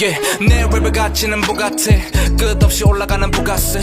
yeah, 내 랩을 가치는 부가티 끝없이 올라가는 부가세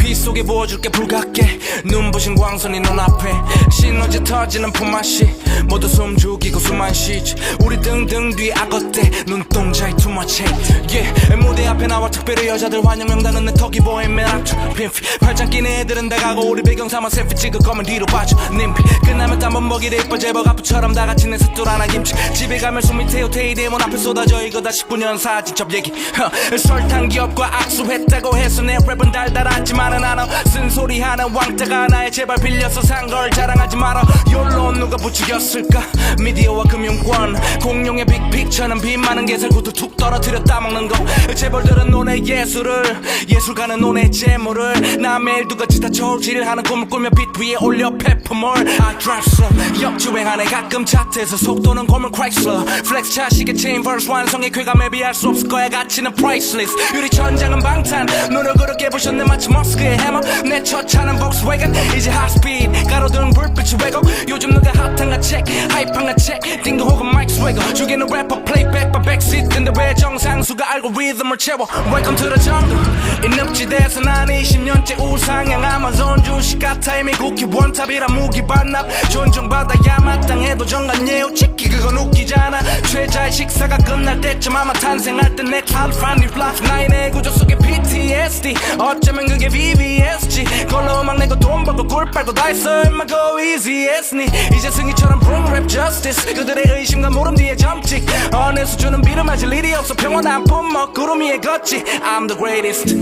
귀 속에 부어줄게 불같게. 눈부신 광선이 눈앞에. 시너지 터지는 품맛이. 모두 숨 죽이고 숨안 쉬지. 우리 등등 뒤에 악어때 눈동자에 too much hate. Yeah, 무대 앞에 나와 특별히 여자들 환영 명단은 내 턱이 보인 맨 앞줄 핀피. 팔짱 끼는 애들은 다 가고 우리 배경 삼아 셀피 찍을 거면 뒤로 빠져. 님피. 끝나면 땀번 먹이래 이뻐 제법 아프처럼 다 같이 내 숫돌 하나 김치. 집에 가면 숨이 태우태이 대문 앞에 쏟아져 이거 다 19년 사진 첩 얘기. 허, 설탕 기업과 악수했다고 해서 내 랩은 달달하지만은 않아. 쓴소리 하는 왕따가 나의 제발 빌려서 산 걸 자랑하지 마라. 욜로 누가 부추겼을까? 미디어와 금융권. 공룡의 빅픽처는 빚 많은 개살구도 툭 떨어뜨려 따먹는 거. 재벌들은 논의 예술을 예술가는 논의 재물을. 나 매일 두같이 다 저울질을 하는 꿈을 꾸며 빛 위에 올려 페퍼몰 I drive slow 역주행하네 가끔 차트에서 속도는 고물 크라이슬러 플렉스 차식의 체인 verse 완성의 쾌감에 비할 수 없을 거야. 가치는 priceless. 유리 천장은 방탄. 눈을 그렇게 부셨네. 마치 머스크의 해머. 내 첫 차는 Volkswagen. 이제 high-speed 가로등 불빛이 왜곡. 요즘 누가 핫한가 체크 하이판가 체크 딩거 혹은 마이크 스웨거 죽이는 래퍼 플레이백 바 백시트 근데 왜정 상수가 알고리즘을 채워. Welcome to the jungle. 이 늪지대에서 난 20년째 우상향 아마존 주식 같아. 이미 국기 원탑이라 무기 반납. 존중받아야 마땅해도 정관 예우. 지키 그건 웃기잖아. 최자의 식사가 끝날 때쯤 아마 탄생할 땐내 알파니 플라프 나의 내 구조 속에 PTSD 어쩌면 그게 BBSG 걸로 음악 내고 돈 벌고 꿀 빨고 다 했어. 임마 go easy 했으니. 이제 승희처럼 bring rap justice. 그들의 의심과 물음 뒤에 점찍. 어느 수준은 비름하실 일이 없어 평온한 품목 구름 위에 걷지 I'm the greatest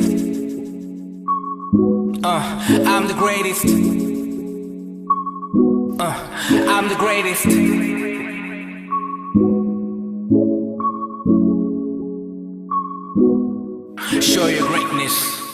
uh, I'm the greatest uh, I'm the greatest Show your greatness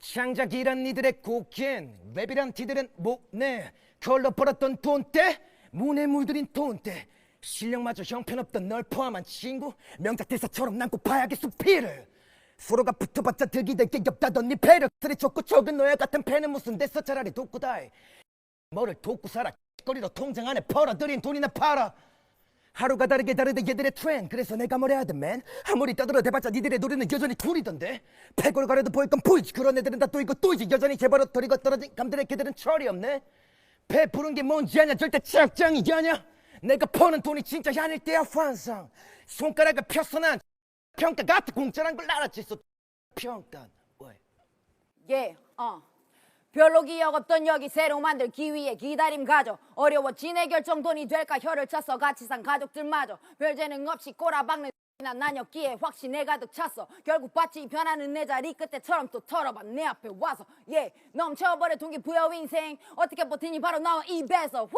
창작이란 니들의 곡엔 랩이란 티들은 뭐네 걸러 벌었던 돈대 문에 물들인 돈대. 실력마저 형편없던 널 포함한 친구 명작 대사처럼 남고 봐야겠어 피를 서로가 붙어봤자 득이 될게 없다던 니 패를 들이 좋고 적은 너야 같은 패는 무슨 됐어 차라리 돕고 다해 뭐를 돕고 살아. 거리로 통장 안에 벌어들인 돈이나 팔아 하루가 다르게 다르대 얘들의 트렌드 그래서 내가 뭐라 하든 맨? 아무리 떠들어 대봤자 니들의 노래는 여전히 둘이던데? 패골 가려도 보일 건 보이지. 그런 애들은 다또 이거 또 이지. 여전히 재벌로 털이고 떨어진 감들의 걔들은 철이 없네. 배 푸른 게 뭔지 아냐? 절대 짝짱이 아냐? 내가 퍼는 돈이 진짜 아닐 때야 환상. 손가락을 펴서 난 평가 같은 공짜란 걸 알았지 소 평가. 왜 예, 어. 별로 기억 없던 여기 새로 만들 기 위해 기다림 가져. 어려워진 해결 정 돈이 될까 혀를 차서 같이 산 가족들마저. 별 재능 없이 꼬라박는 난 난였기에 확신에 가득 찼어. 결국 밭이 변하는 내 자리 끝에처럼 또 털어봐. 내 앞에 와서. 예 넘쳐버려 동기부여 인생. 어떻게 버티니 바로 나와 입에서. 후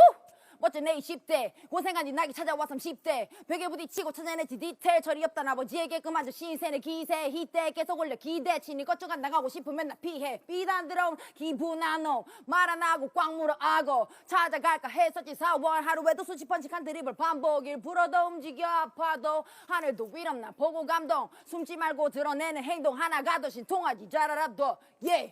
멋진 내 20대 고생한 뒤 낙이 찾아와 30대. 벽에 부딪히고 찾아냈지 디테일 처리 없단 아버지에게 그마저 신세의 기세. 희대 계속 올려 기대 치니 거쳐간 나가고 싶으면 나 피해. 비단 들어온 기분 안노 말안 하고 꽉 물어 악어. 찾아갈까 했었지. 4월 하루에도 수십 번씩한 드립을 반복 일부러도 움직여 아파도. 하늘도 위험 나 보고 감동. 숨지 말고 드러내는 행동. 하나가 더 신통하지. 잘 알아둬. 예